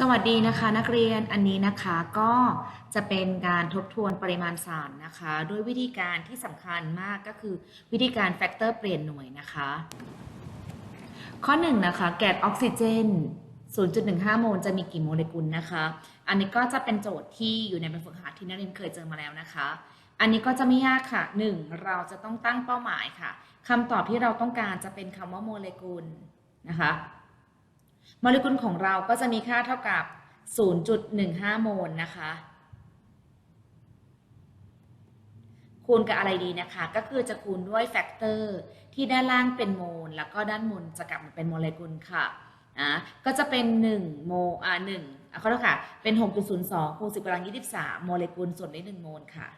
สวัสดีนะคะนักเรียนอันนี้นะคะก็จะเป็นการทบทวนปริมาณสารนะคะด้วยวิธีการที่สำคัญมากก็คือวิธีการแฟกเตอร์เปลี่ยนหน่วยนะคะ ข้อ1นนะคะแก๊สออกซิเจน 0.15 โมลจะมีกี่โมเลกุลนะคะ อันนี้ก็จะเป็นโจทย์ที่อยู่ในแบบฝึกหัดที่นักเรียนเคยเจอมาแล้วนะคะ อันนี้ก็จะไม่ยากค่ะ 1. เราจะต้องตั้งเป้าหมายค่ะคำตอบที่เราต้องการจะเป็นคำว่าโมเลกุลนะคะ โมเลกุลของเราก็จะมีค่าเท่ากับ 0.15 โมลนะคะ คูณกับอะไรดีนะคะ ก็คือจะคูณด้วยแฟกเตอร์ที่ด้านล่างเป็นโมล แล้วก็ด้านบนจะกลับมาเป็นโมเลกุลค่ะนะก็จะเป็น 1 โมอ่า1อะขอโทษค่ะ เป็น 6.02คูณ10กำลัง23 โมเลกุลส่วนด้วย1โมลค่ะ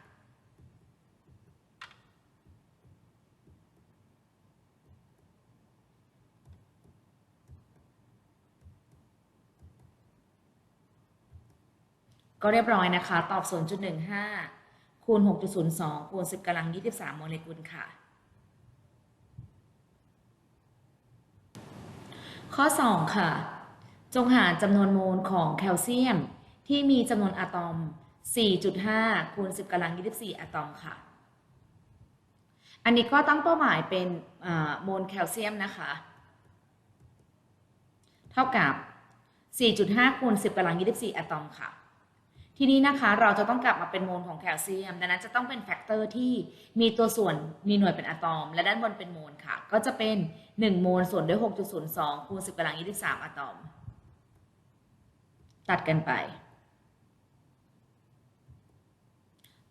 ก็เรียบร้อยนะคะ ตอบ 0.15 คูณ 6.02 คูณ 10กำลัง 23 โมเลกุลค่ะ ข้อ 2 ค่ะ จงหาจำนวนโมลของแคลเซียม ที่มีจำนวนอะตอม 4.5 คูณ 10กำลัง 24 อะตอมค่ะ อันนี้ก็ตั้งเป้าหมายเป็นโมลแคลเซียมนะคะ เท่ากับ 4.5 คูณ 10กำลัง 24 อะตอมค่ะ ทีนี้นะคะเราจะต้องกลับมาเป็นโมลของแคลเซียม ดังนั้นจะต้องเป็นแฟกเตอร์ที่มีตัวส่วนมีหน่วยเป็นอะตอม และด้านบนเป็นโมลค่ะ ก็จะเป็น 1 โมลส่วนด้วย 6.02 คูณ 10กำลัง 23 อะตอม ตัดกันไป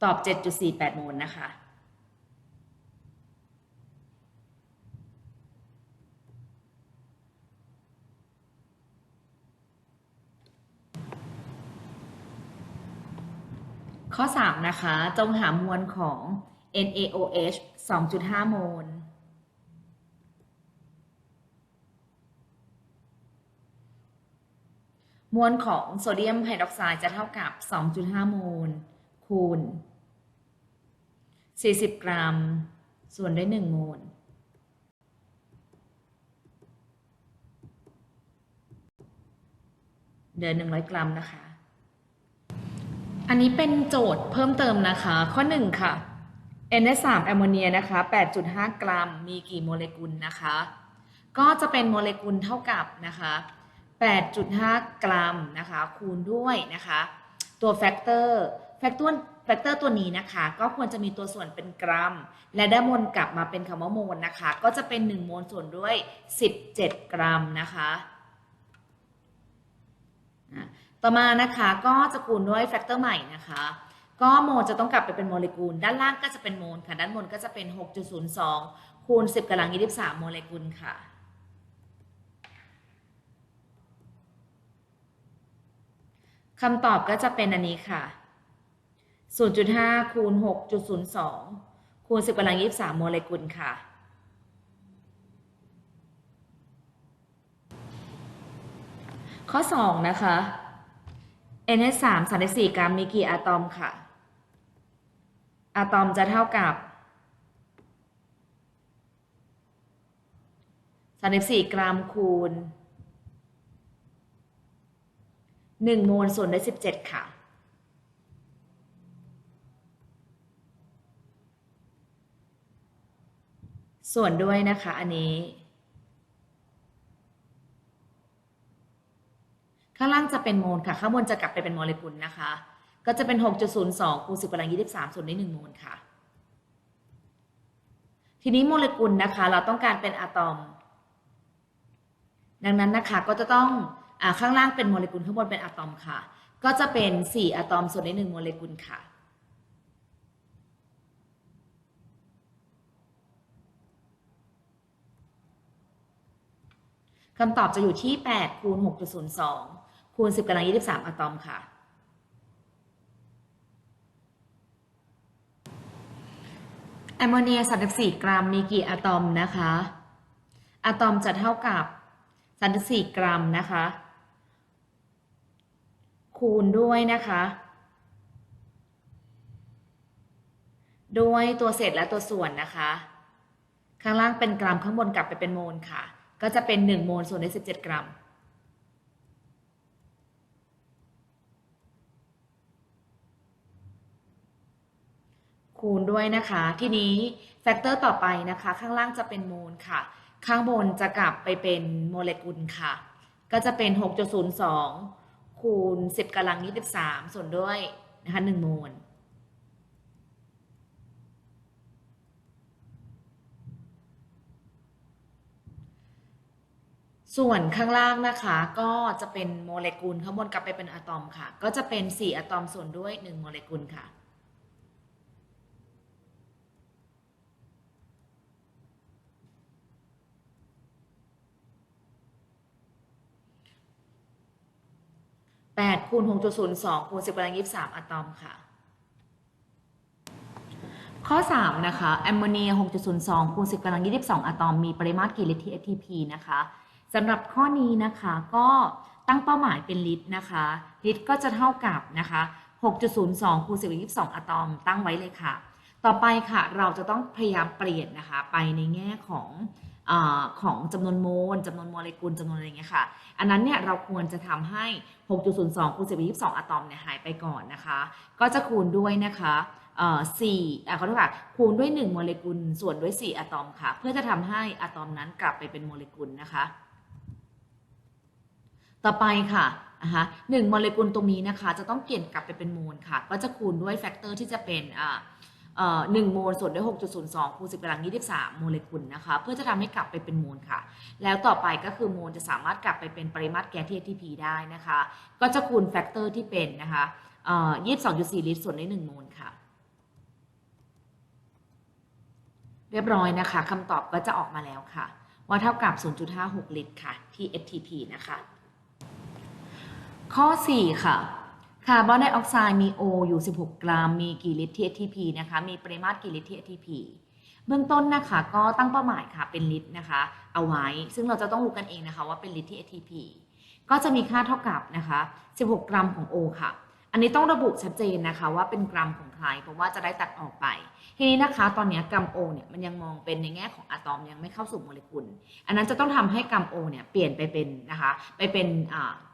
ตอบ 7.48 โมลนะคะ ข้อ 3 นะคะ จงหามวลของ NaOH 2.5 โมล มวลของโซเดียมไฮดรอกไซด์จะเท่ากับ 2.5 โมล คูณ 40 กรัม ส่วนด้วย 1 โมลเดือน100 กรัมนะคะ อันนี้เป็นโจทย์เพิ่มเติมนะคะ ข้อ 1 ค่ะ NH3 แอมโมเนียนะคะ 8.5 กรัม มีกี่โมเลกุลนะคะ ก็จะเป็นโมเลกุลเท่ากับนะคะ 8.5 กรัมนะคะ คูณด้วยนะคะ ตัวแฟกเตอร์แฟกเตอร์แฟกเตอร์ตัวนี้นะคะ ก็ควรจะมีตัวส่วนเป็นกรัม และได้านบนกลับมาเป็นคำว่าโมลนะคะ ก็จะเป็น 1 โมลส่วนด้วย 17 กรัมนะคะ ต่อมานะคะก็จะคูณด้วยแฟกเตอร์ใหม่นะคะ ก็โมลจะต้องกลับไปเป็นโมเลกุล ด้านล่างก็จะเป็นโมลค่ะ ด้านบนก็จะเป็น 6.02 คูณ 10กำลัง23 โมเลกุลค่ะคำตอบก็จะเป็นอันนี้ค่ะ 0.5 คูณ 6.02 คูณ 10กำลัง23 โมเลกุลค่ะ ข้อ 2 นะคะ NH3 34 กรัมมีกี่อะตอมค่ะ อะตอมจะเท่ากับ 34 กรัมคูณ 1 โมลส่วนด้วย 17 ค่ะ ส่วนด้วยนะคะ อันนี้ ข้างล่างจะเป็นโมลค่ะ ข้างบนจะกลับไปเป็นโมเลกุลนะคะ ก็จะเป็น 6.02คูณ10กำลัง23 ส่วนด้วย1โมลค่ะ ทีนี้โมเลกุลนะคะ เราต้องการเป็นอะตอม ดังนั้นนะคะก็จะต้องอข้างล่างเป็นโมเลกุลข้างบนเป็นอะตอมค่ะ ก็จะเป็น 4อะตอมส่วนด้วย1โมเลกุลค่ะคำตอบจะอยู่ที่ 8 คูณ 6.02 คูณ 10กำลัง 23 อะตอมค่ะ แอมโมเนีย 34 กรัมมีกี่อะตอมนะคะ อะตอมจะเท่ากับ 34 กรัมนะคะ คูณด้วยนะคะ ด้วยตัวเศษและตัวส่วนนะคะ ข้างล่างเป็นกรัมข้างบนกลับไปเป็นโมลค่ะ ก็จะเป็น 1 โมลส่วนด้วย17 กรัม คูณด้วยนะคะ ทีนี้แฟกเตอร์ต่อไปนะคะ ข้างล่างจะเป็นโมลค่ะ ข้างบนจะกลับไปเป็นโมเลกุลค่ะ ก็จะเป็น 6.02 คูณ 10กำลัง 23 ส่วนด้วยนะคะ1โมลส่วนข้างล่างนะคะก็จะเป็นโมเลกุลข้างบนกลับไปเป็นอะตอมค่ะ ก็จะเป็น 4 อะตอมส่วนด้วย 1 โมเลกุลค่ะ 8คูณ6.02คูณ10กำลัง23อะตอมค่ะ ข้อ 3 นะคะแอมโมเนีย 6.02คูณ10กำลัง22อะตอม มีปริมาตรกี่ลิตรที่ ATP นะคะสำหรับข้อนี้นะคะก็ตั้งเป้าหมายเป็นลิตรนะคะ ลิตรก็จะเท่ากับนะคะ 6.02คูณ10กำลัง22อะตอม ตั้งไว้เลยค่ะ ต่อไปค่ะเราจะต้องพยายามเปลี่ยนนะคะ ไปในแง่ของ ของจำนวนโมลจำนวนโมเลกุลจำนวนอะไรเงี้ยค่ะ อันนั้นเนี่ยเราควรจะทำให้ 6.02คูณ10กำลัง22อะตอมเนี่ยหายไปก่อนนะคะ ก็จะคูณด้วยนะคะเอ่อ4อะขอโทษค่ะคูณด้วย 1 โมเลกุลส่วนด้วย 4อะตอมค่ะ เพื่อจะทำให้อะตอมนั้นกลับไปเป็นโมเลกุลนะคะ ต่อไปค่ะนะคะหนึ่งโมเลกุลตรงนี้นะคะ จะต้องเปลี่ยนกลับไปเป็นโมลค่ะ ก็จะคูณด้วยแฟกเตอร์ที่จะเป็นอ่า เอ่อหนึ่งโมลส่วนด้วย 6.02คูณ10กำลัง23 โมเลกุลนะคะ เพื่อจะทำให้กลับไปเป็นโมลค่ะ แล้วต่อไปก็คือโมลจะสามารถกลับไปเป็นปริมาตรแก๊สที่ ATP ได้นะคะ ก็จะคูณแฟกเตอร์ที่เป็นนะคะ22.4 ลิตร ส่วนด้วย1โมลค่ะ เรียบร้อยนะคะคำตอบก็จะออกมาแล้วค่ะ ว่าเท่ากับ 0.56 ลิตรค่ะที่ FTP นะคะ ข้อ 4 ค่ะ คาร์บอนไดออกไซด์มี O อยู่ 16 กรัม มีกี่ลิตรที่ ATP นะคะ มีปริมาตรกี่ลิตรที่ ATP เบื้องต้นนะคะก็ตั้งเป้าหมายค่ะเป็นลิตรนะคะ เอาไว้ ซึ่งเราจะต้องรู้กันเองนะคะว่าเป็นลิตรที่ ATP ก็จะมีค่าเท่ากับนะคะ 16 กรัมของ O ค่ะ อันนี้ต้องระบุชัดเจนนะคะว่าเป็นกรัมของใคร เพราะว่าจะได้ตัดออกไป ทีนี้นะคะ ตอนนี้กรัม O เนี่ยมันยังมองเป็นในแง่ของอะตอมยังไม่เข้าสู่โมเลกุล อันนั้นจะต้องทำให้กรัม O เนี่ยเปลี่ยนไปเป็นนะคะ ไปเป็น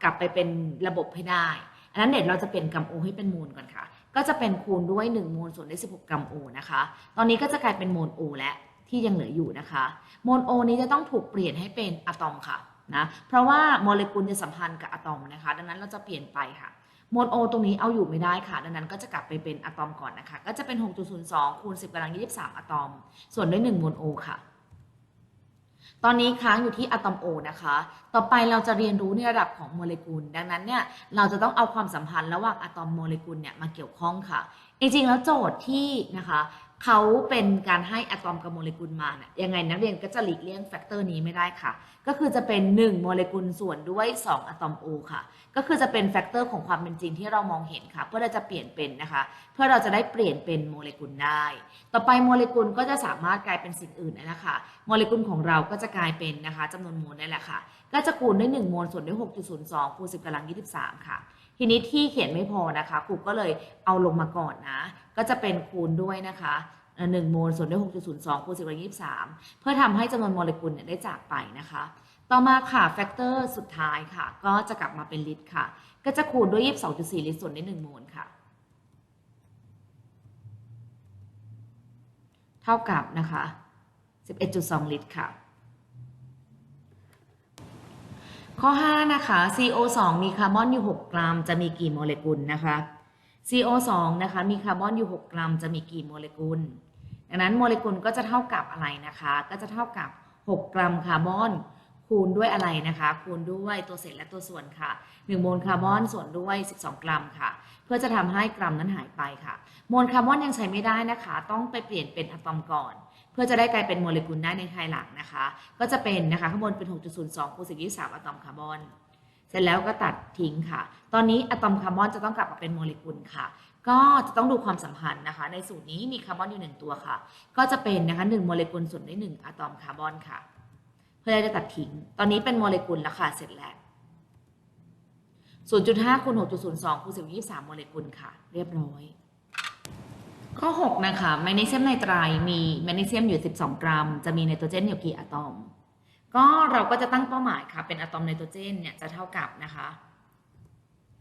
กลับไปเป็นระบบให้ได้ อันนั้นเดี๋ยวเราจะเปลี่ยนกรัม O ให้เป็นมูลก่อนค่ะ ก็จะเป็นคูณด้วย1มูลส่วนด้วย16 กรัม O นะคะ ตอนนี้ก็จะกลายเป็นโมล O และที่ยังเหลืออยู่นะคะโมล O นี้จะต้องถูกเปลี่ยนให้เป็นอะตอมค่ะนะเพราะว่าโมเลกุลจะสัมพันธ์กับอะตอมนะคะ ดังนั้นเราจะเปลี่ยนไปค่ะโมล O ตรงนี้เอาอยู่ไม่ได้ค่ะ ดังนั้นก็จะกลับไปเป็นอะตอมก่อนนะคะ ก็จะเป็น 6.02คูณ10กำลัง23อะตอม ส่วนด้วย1โมล O ค่ะ ตอนนี้ค้างอยู่ที่อะตอม O นะคะ ต่อไปเราจะเรียนรู้ในระดับของโมเลกุล ดังนั้นเนี่ย เราจะต้องเอาความสัมพันธ์ระหว่างอะตอมโมเลกุลเนี่ยมาเกี่ยวข้องค่ะ จริงๆ แล้วโจทย์ที่นะคะ เขาเป็นการให้อะตอมกับโมเลกุลมาเนี่ยยังไงนักเรียนก็จะหลีกเลี่ยงแฟกเตอร์นี้ไม่ได้ค่ะ ก็คือจะเป็น 1 โมเลกุลส่วนด้วย 2 อะตอม O ค่ะ ก็คือจะเป็นแฟกเตอร์ของความเป็นจริงที่เรามองเห็นค่ะ เพื่อเราจะเปลี่ยนเป็นนะคะ เพื่อเราจะได้เปลี่ยนเป็นโมเลกุลได้ ต่อไปโมเลกุลก็จะสามารถกลายเป็นสิ่งอื่นได้แล้วค่ะโมเลกุลของเราก็จะกลายเป็นนะคะจำนวนโมลได้แหละค่ะ ก็จะคูณด้วย1โมลส่วนด้วย6.02คูณ10กำลัง23 ค่ะ ทีนี้ที่เขียนไม่พอนะคะครูก็เลยเอาลงมาก่อนนะ ก็จะเป็นคูณด้วยนะคะเอ่อ1โมลส่วนด้วย 6.02คูณ10กำลัง23 เพื่อทำให้จำนวนโมเลกุลเนี่ยได้จากไปนะคะ ต่อมาค่ะแฟกเตอร์สุดท้ายค่ะ ก็จะกลับมาเป็นลิตรค่ะ ก็จะคูณด้วย 22.4 ลิตรส่วนด้วย1โมลค่ะ เท่ากับนะคะ 11.2 ลิตรค่ะ ข้อ 5 นะคะ CO2 มีคาร์บอนอยู่ 6 กรัม จะมีกี่โมเลกุลนะคะ CO2 นะคะ มีคาร์บอนอยู่ 6 กรัม จะมีกี่โมเลกุล ดังนั้นโมเลกุลก็จะเท่ากับอะไรนะคะ ก็จะเท่ากับ 6 กรัมคาร์บอน คูณด้วยอะไรนะคะ คูณด้วยตัวเศษและตัวส่วนค่ะ1โมลคาร์บอนส่วนด้วย 12 กรัมค่ะ เพื่อจะทำให้กรัมนั้นหายไปค่ะ โมลคาร์บอนยังใช้ไม่ได้นะคะ ต้องไปเปลี่ยนเป็นอะตอมก่อน เพื่อจะได้กลายเป็นโมเลกุลได้ในภายหลังนะคะ ก็จะเป็นนะคะข้างบนเป็น 6.02คูณ10 23อะตอมคาร์บอน เสร็จแล้วก็ตัดทิ้งค่ะ ตอนนี้อะตอมคาร์บอนจะต้องกลับมาเป็นโมเลกุลค่ะก็จะต้องดูความสัมพันธ์นะคะ ในสูตรนี้มีคาร์บอนอยู่หนึ่งตัวค่ะ ก็จะเป็นนะคะ1โมเลกุลส่วนด้วย1อะตอมคาร์บอนค่ะ เพื่อจะตัดทิ้ง ตอนนี้เป็นโมเลกุลแล้วค่ะ เสร็จแล้ว 0.5คูณ6.02คูณ10 23โมเลกุลค่ะ เรียบร้อย ข้อ 6 นะคะ แมกนีเซียมไนไตรมีแมกนีเซียมอยู่ 12 กรัม จะมีไนโตรเจนอยู่กี่อะตอม ก็เราก็จะตั้งเป้าหมายค่ะ เป็นอะตอมไนโตรเจนเนี่ยจะเท่ากับนะคะ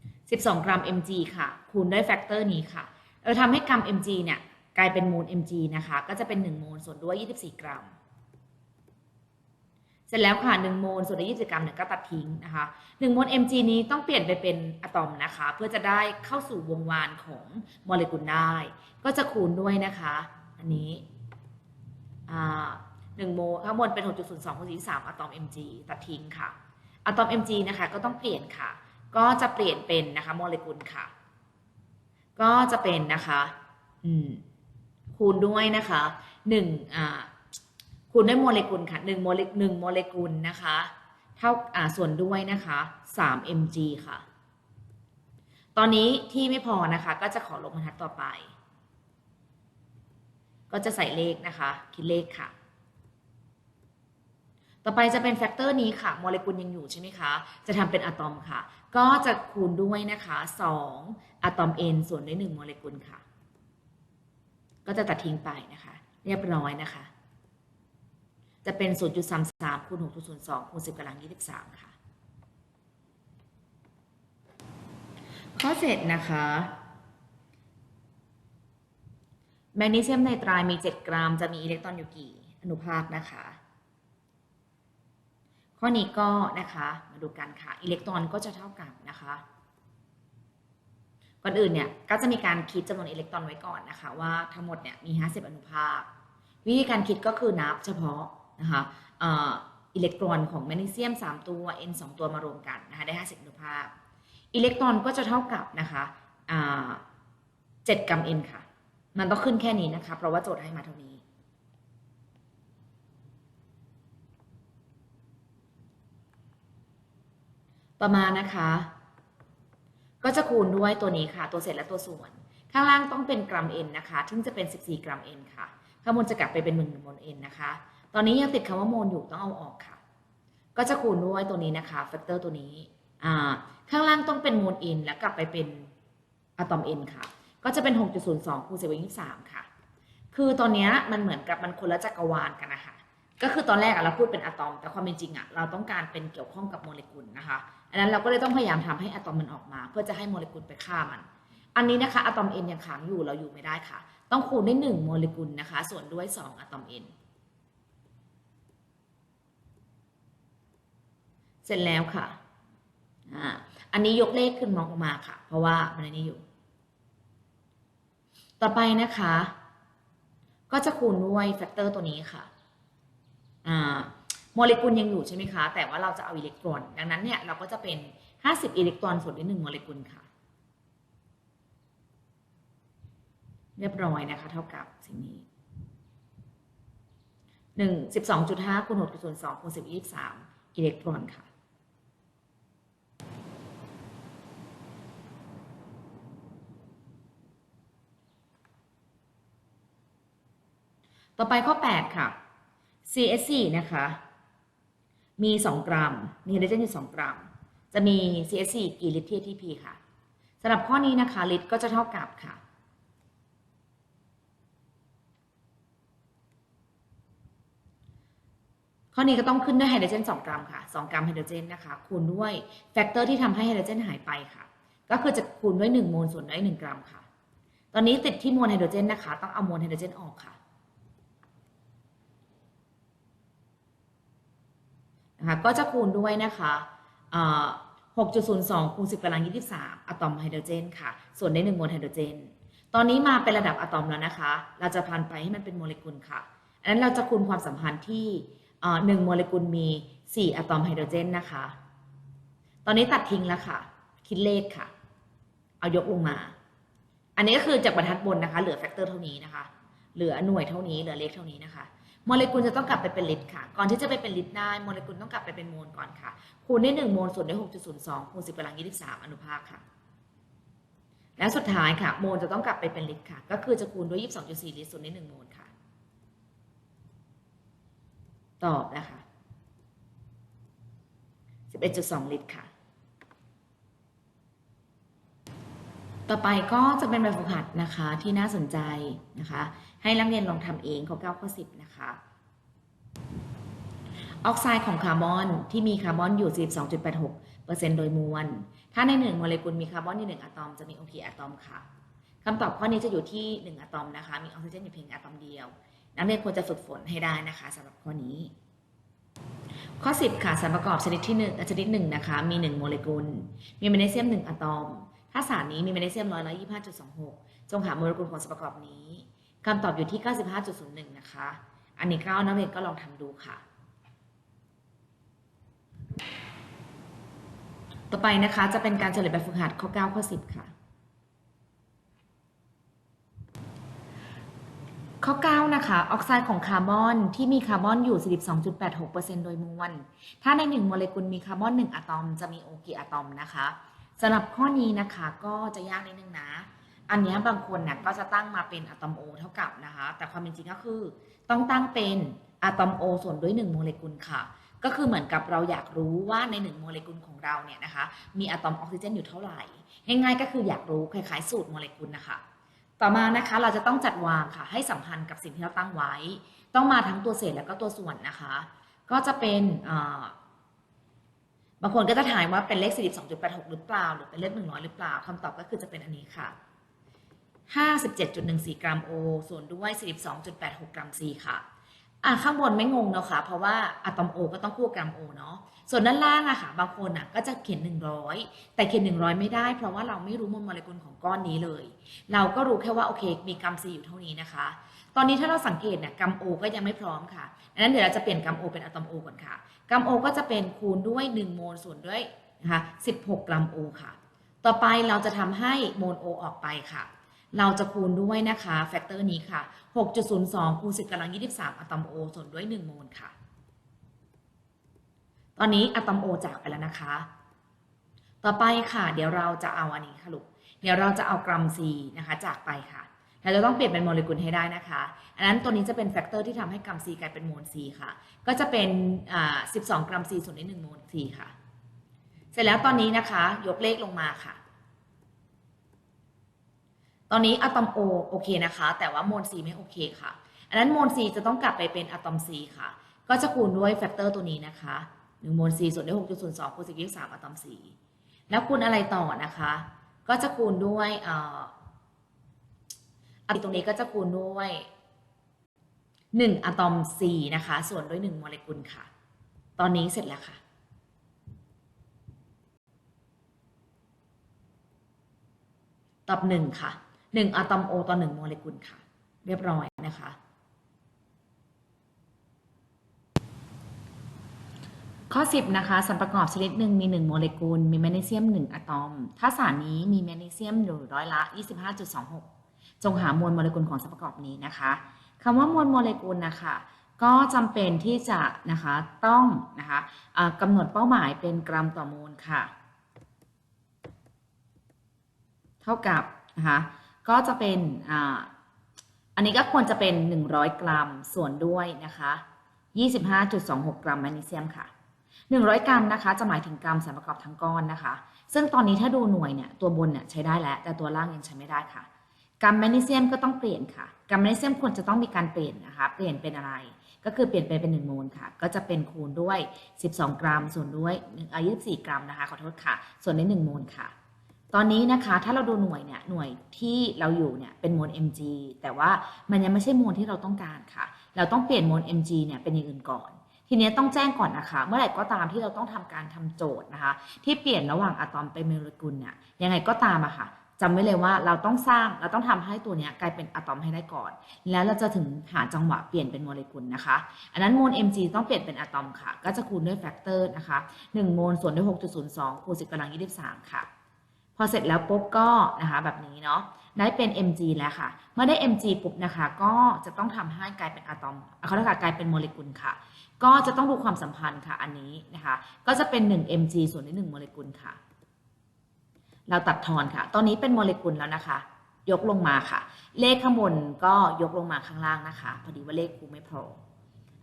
12 กรัม mg ค่ะ คูณด้วยแฟกเตอร์นี้ค่ะเราทำให้กรัม mg เนี่ยกลายเป็นโมล mg นะคะ ก็จะเป็น1โมลส่วนด้วย 24 กรัม สร็จแล้วค่ะ1โมลส่วนด้วย20กรัมเนี่ยก็ตัดทิ้งนะคะ1โมล mg นี้ต้องเปลี่ยนไปเป็นอะตอมนะคะ เพื่อจะได้เข้าสู่วงวานของโมเลกุลได้ ก็จะคูณด้วยนะคะ อันนี้อ่า1โมลข้างบนเป็น 6.02คูณ43อะตอม mg ตัดทิ้งค่ะอะตอม mg นะคะก็ต้องเปลี่ยนค่ะ ก็จะเปลี่ยนเป็นนะคะโมเลกุลค่ะ ก็จะเป็นนะคะ อืมคูณด้วยนะคะหนึ่งอ่า คูณด้วยโมเลกุลค่ะหนึ่งโมเลหนึ่งโมเลกุลนะคะ เท่าอ่าส่วนด้วยนะคะสาม mg ค่ะ ตอนนี้ที่ไม่พอนะคะ ก็จะขอลงบรรทัดต่อไป ก็จะใส่เลขนะคะ คิดเลขค่ะ ต่อไปจะเป็นแฟกเตอร์นี้ค่ะ โมเลกุลยังอยู่ใช่ไหมคะ จะทำเป็นอะตอมค่ะ ก็จะคูณด้วยนะคะ2อะตอม n ส่วนด้วย1โมเลกุลค่ะ ก็จะตัดทิ้งไปนะคะ เรียบร้อยนะคะ จะเป็น 0.33คูณ6.02คูณ10กำลัง 23 ค่ะ ข้อเสร็จนะคะ แมกนีเซียมไนตรายมี 7 กรัม จะมีอิเล็กตรอนอยู่กี่อนุภาคนะคะ ข้อนี้ก็นะคะ มาดูกันค่ะ อิเล็กตรอนก็จะเท่ากับนะคะก่อนอื่นเนี่ยก็จะมีการคิดจำนวนอิเล็กตรอนไว้ก่อนนะคะ ว่าทั้งหมดเนี่ยมี 50 อนุภาค วิธีการคิดก็คือนับเฉพาะ นะคะอิเล็กตรอนของแมกนีเซียม 3 ตัว N 2 ตัวมารวมกันนะคะได้ 50อนุภาค อิเล็กตรอนก็จะเท่ากับนะคะอ่า7กรัม N ค่ะ มันต้องขึ้นแค่นี้นะคะ เพราะว่าโจทย์ให้มาเท่านี้ต่อมาณนะคะ ก็จะคูณด้วยตัวนี้ค่ะ ตัวเศษและตัวส่วน ข้างล่างต้องเป็นกรัม n นะคะ ซึ่งจะเป็น 14 กรัม n ค่ะ ข้างบนจะกลับไปเป็น1โมล n นะคะ ตอนนี้ยังติดคำว่าโมลอยู่ต้องเอาออกค่ะ ก็จะคูณด้วยตัวนี้นะคะแฟกเตอร์ตัวนี้ ข้างล่างต้องเป็นโมล n แล้วกลับไปเป็นอะตอม n ค่ะ ก็จะเป็น 6.02คูณ10ไป23 ค่ะ คือตอนนี้มันเหมือนกับมันคนละจักรวาลกันนะคะก็คือตอนแรกเราพูดเป็นอะตอม แต่ความเป็นจริงอะเราต้องการเป็นเกี่ยวข้องกับโมเลกุลนะคะ อันนั้นเราก็เลยต้องพยายามทำให้อะตอมมันออกมา เพื่อจะให้โมเลกุลไปฆ่ามัน อันนี้นะคะอะตอม n ยังค้างอยู่เราอยู่ไม่ได้ค่ะ ต้องคูณด้วย1โมเลกุลนะคะ ส่วนด้วย 2อะตอม n เสร็จแล้วค่ะอ่าอันนี้ยกเลขขึ้นมองออกมาค่ะ เพราะว่ามันนี้อยู่ ต่อไปนะคะ ก็จะคูณด้วยแฟกเตอร์ตัวนี้ค่ะอ่าโมเลกุลยังอยู่ใช่ไหมคะ แต่ว่าเราจะเอาอิเล็กตรอน ดังนั้นเนี่ยเราก็จะเป็น 50 อิเล็กตรอนส่วนด้วย1โมเลกุลค่ะ เรียบร้อยนะคะ เท่ากับสิ่งนี้1 12.5คูณ6.02คูณ10 23 อิเล็กตรอนค่ะ ต่อไปข้อ 8 ค่ะ CSC นะคะ มี 2 กรัม มีไฮโดรเจนอยู่ 2 กรัม จะมี CSC กี่ลิตรที่ ATP ค่ะสำหรับข้อนี้นะคะ ลิตรก็จะเท่ากับค่ะข้อนี้ก็ต้องขึ้นด้วยไฮโดรเจน2 กรัมค่ะ 2 กรัมไฮโดรเจนนะคะ คูณด้วยแฟกเตอร์ที่ทำให้ไฮโดรเจนหายไปค่ะ ก็คือจะคูณด้วย 1 โมลส่วนด้วย 1 กรัมค่ะ ตอนนี้ติดที่มวลไฮโดรเจนนะคะ ต้องเอามวลไฮโดรเจนออกค่ะ นะคะก็จะคูณด้วยนะคะเอ่อ6.02คูณ10กำลัง23อะตอมไฮโดรเจนค่ะ ส่วนได้1โมลไฮโดรเจน ตอนนี้มาเป็นระดับอะตอมแล้วนะคะ เราจะพันไปให้มันเป็นโมเลกุลค่ะ อันนั้นเราจะคูณความสัมพันธ์ที่เอ่อ1โมเลกุลมี 4อะตอมไฮโดรเจนนะคะ ตอนนี้ตัดทิ้งแล้วค่ะ คิดเลขค่ะ เอายกลงมา อันนี้ก็คือจากบรรทัดบนนะคะ เหลือแฟกเตอร์เท่านี้นะคะ เหลือหน่วยเท่านี้ เหลือเลขเท่านี้นะคะ โมเลกุลจะต้องกลับไปเป็นลิตรค่ะ ก่อนที่จะไปเป็นลิตรได้โมเลกุลต้องกลับไปเป็นโมลก่อนค่ะ คูณด้วย1โมลส่วนด้วย6.02คูณ10กำลัง23 อนุภาคค่ะ และสุดท้ายค่ะ โมลจะต้องกลับไปเป็นลิตรค่ะ ก็คือจะคูณด้วย 22.4 ลิตรส่วนด้วย1โมลค่ะ ตอบนะคะ11.2 ลิตรค่ะ ต่อไปก็จะเป็นแบบฝึกหัดนะคะที่น่าสนใจนะคะ ให้นักเรียนลองทำเองข้อ9ข้อ10 นะคะ ออกไซด์ของคาร์บอนที่มีคาร์บอนอยู่ 42.86%โดยมวล ถ้าใน 1 โมเลกุลมีคาร์บอนอยู่ 1อะตอมจะมี OH อะตอมค่ะคำตอบข้อนี้จะอยู่ที่ 1อะตอมนะคะ มีออกซิเจนอยู่เพียงอะตอมเดียว นักเรียนควรจะฝึกฝนให้ได้นะคะสำหรับข้อนี้ ข้อ 10 ค่ะสารประกอบชนิดที่1ชนิดหนึ่งนะคะ มี 1 โมเลกุล มีแมกนีเซียม 1อะตอม ถ้าสารนี้มีแมกนีเซียมร้อยละ25.26 จงหาโมเลกุลของสารประกอบนี้ คำตอบอยู่ที่ 95.01 นะคะ อันนี้ก็นักเรียนก็ลองทำดูค่ะ ต่อไปนะคะจะเป็นการเฉลยแบบฝึกหัดข้อ 9 ข้อ 10 ค่ะ ข้อ 9 นะคะ ออกไซด์ของคาร์บอนที่มีคาร์บอนอยู่ 42.86%โดยมวล ถ้าใน 1 โมเลกุลมีคาร์บอน 1 อะตอม จะมีโอกี่อะตอมนะคะสำหรับข้อนี้นะคะก็จะยากนิดนึงนะ อันนี้บางคนเนี่ยก็จะตั้งมาเป็นอะตอมโอเท่ากับนะคะ แต่ความเป็นจริงก็คือ ต้องตั้งเป็นอะตอมโอส่วนด้วย1โมเลกุลค่ะ ก็คือเหมือนกับเราอยากรู้ว่าใน1โมเลกุลของเราเนี่ยนะคะ มีอะตอมออกซิเจนอยู่เท่าไหร่ง่ายๆก็คืออยากรู้คล้ายๆสูตรโมเลกุลนะคะต่อมานะคะเราจะต้องจัดวางค่ะให้สัมพันธ์กับสิ่งที่เราตั้งไว้ ต้องมาทั้งตัวเศษแล้วก็ตัวส่วนนะคะ ก็จะเป็นบางคนก็จะถ่ายว่าเป็นเลข 42.86 หรือเปล่า หรือเป็นเลข 100 หรือเปล่าคำตอบก็คือจะเป็นอันนี้ค่ะ 57.14 กรัมโอส่วนด้วย 42.86 กรัมซีค่ะ อะ ข้างบนไม่งงเนาะค่ะ เพราะว่าอะตอมโอก็ต้องคู่กรัมโอเนาะ ส่วนด้านล่างอะค่ะ บางคนอะก็จะเขียน 100 แต่เขียน 100 ไม่ได้ เพราะว่าเราไม่รู้มวลโมเลกุลของก้อนนี้เลย เราก็รู้แค่ว่าโอเคมีกรัมซีอยู่เท่านี้นะคะ ตอนนี้ถ้าเราสังเกตเนี่ยกรัมโอก็ยังไม่พร้อมค่ะดังนั้นเดี๋ยวเราจะเปลี่ยนกรัมโอเป็นอะตอมโอก่อนค่ะ กรัมโอก็จะเป็นคูณด้วย 1 โมลส่วนด้วยนะคะ16 กรัมโอค่ะ ต่อไปเราจะทำให้โมลโอออกไปค่ะ เราจะคูณด้วยนะคะแฟกเตอร์นี้ค่ะ 6.02 คูณ 10กำลัง 23 อะตอมโอส่วนด้วย 1 โมลค่ะ ตอนนี้อะตอมโอจากไปแล้วนะคะ ต่อไปค่ะเดี๋ยวเราจะเอาอันนี้ค่ะลูก เดี๋ยวเราจะเอากรัม C นะคะจากไปค่ะ เราจะต้องเปลี่ยนเป็นโมเลกุลให้ได้นะคะ อันนั้นตัวนี้จะเป็นแฟกเตอร์ที่ทำให้กรัม C กลายเป็นโมล C ค่ะ ก็จะเป็นอ่า12 กรัม C ส่วนด้วย1โมล C ค่ะ เสร็จแล้วตอนนี้นะคะ ยกเลขลงมาค่ะ ตอนนี้อะตอม O โอเคนะคะ แต่ว่าโมล C ไม่โอเคค่ะ อันนั้นโมล C จะต้องกลับไปเป็นอะตอม C ค่ะ ก็จะคูณด้วยแฟกเตอร์ตัวนี้นะคะ1โมล C ส่วนด้วย6.02คูณ10 23อะตอม C แล้วคูณอะไรต่อนะคะ ก็จะคูณด้วยอ่ออะตรงนี้ก็จะคูณด้วย1อะตอม C นะคะ ส่วนด้วย 1 โมเลกุลค่ะ ตอนนี้เสร็จแล้วค่ะ ตอบ 1 ค่ะ 1อะตอมโอต่อ1โมเลกุลค่ะ เรียบร้อยนะคะ ข้อ 10 นะคะสารประกอบชนิดหนึ่งมี 1 โมเลกุล มีแมกนีเซียม 1อะตอม ถ้าสารนี้มีแมกนีเซียมอยู่ร้อยละ 25.26 จงหามวลโมเลกุลของสารประกอบนี้นะคะคำว่ามวลโมเลกุลนะคะก็จำเป็นที่จะนะคะต้องนะคะกำหนดเป้าหมายเป็นกรัมต่อโมลค่ะ เท่ากับนะคะ ก็จะเป็นอ่าอันนี้ก็ควรจะเป็น 100 กรัมส่วนด้วยนะคะ25.26 กรัมแมกนีเซียมค่ะ 100 กรัมนะคะ จะหมายถึงกรัมสารประกอบทั้งก้อนนะคะ ซึ่งตอนนี้ถ้าดูหน่วยเนี่ยตัวบนเนี่ยใช้ได้แล้ว แต่ตัวล่างยังใช้ไม่ได้ค่ะ กรัมแมกนีเซียมก็ต้องเปลี่ยนค่ะ กรัมแมกนีเซียมควรจะต้องมีการเปลี่ยนนะคะ เปลี่ยนเป็นอะไร ก็คือเปลี่ยนไปเป็น 1 โมลค่ะ ก็จะเป็นคูณด้วย 12 กรัม ส่วนด้วย1อ่า24 กรัมนะคะ ขอโทษค่ะ ส่วนด้วย1โมลค่ะ ตอนนี้นะคะถ้าเราดูหน่วยเนี่ยหน่วยที่เราอยู่เนี่ยเป็นโมล mg แต่ว่ามันยังไม่ใช่โมลที่เราต้องการค่ะ เราต้องเปลี่ยนโมล mg เนี่ยเป็นอย่างอื่นก่อน ทีนี้ต้องแจ้งก่อนนะคะ เมื่อไหร่ก็ตามที่เราต้องทำการทำโจทย์นะคะ ที่เปลี่ยนระหว่างอะตอมเป็นโมเลกุลเนี่ยยังไงก็ตามอะค่ะจำไว้เลยว่าเราต้องสร้างเราต้องทำให้ตัวเนี้ยกลายเป็นอะตอมให้ได้ก่อน แล้วเราจะถึงหาจังหวะเปลี่ยนเป็นโมเลกุลนะคะ อันนั้นโมล mg ต้องเปลี่ยนเป็นอะตอมค่ะ ก็จะคูณด้วยแฟกเตอร์นะคะ1โมลส่วนด้วย6.02คูณ10กำลัง23 ค่ะ อเสร็จแล้วปุ๊บก็นะคะแบบนี้เนาะได้เป็น mg แล้วค่ะ เมื่อได้ mg ปุ๊บนะคะ ก็จะต้องทำให้กลายเป็นอะตอมเขาเรียกว่ากลายเป็นโมเลกุลค่ะ ก็จะต้องดูความสัมพันธ์ค่ะอันนี้นะคะ ก็จะเป็น 1 mg ส่วนด้วย1โมเลกุลค่ะ เราตัดทอนค่ะ ตอนนี้เป็นโมเลกุลแล้วนะคะ ยกลงมาค่ะ เลขข้างบนก็ยกลงมาข้างล่างนะคะ พอดีว่าเลขครูไม่พอ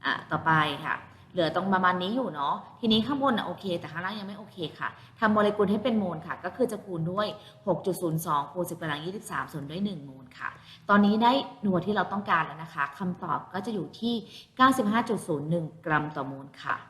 อะต่อไปค่ะ เหลือตรงประมาณนี้อยู่เนาะ ทีนี้ข้างบนอะโอเค แต่ข้างล่างยังไม่โอเคค่ะ ทำโมเลกุลให้เป็นโมลค่ะ ก็คือจะคูณด้วย 6.02คูณ10กำลัง 23 ส่วนด้วย 1 โมลค่ะ ตอนนี้ได้หน่วยที่เราต้องการแล้วนะคะ คำตอบก็จะอยู่ที่ 95.01 กรัมต่อโมลค่ะ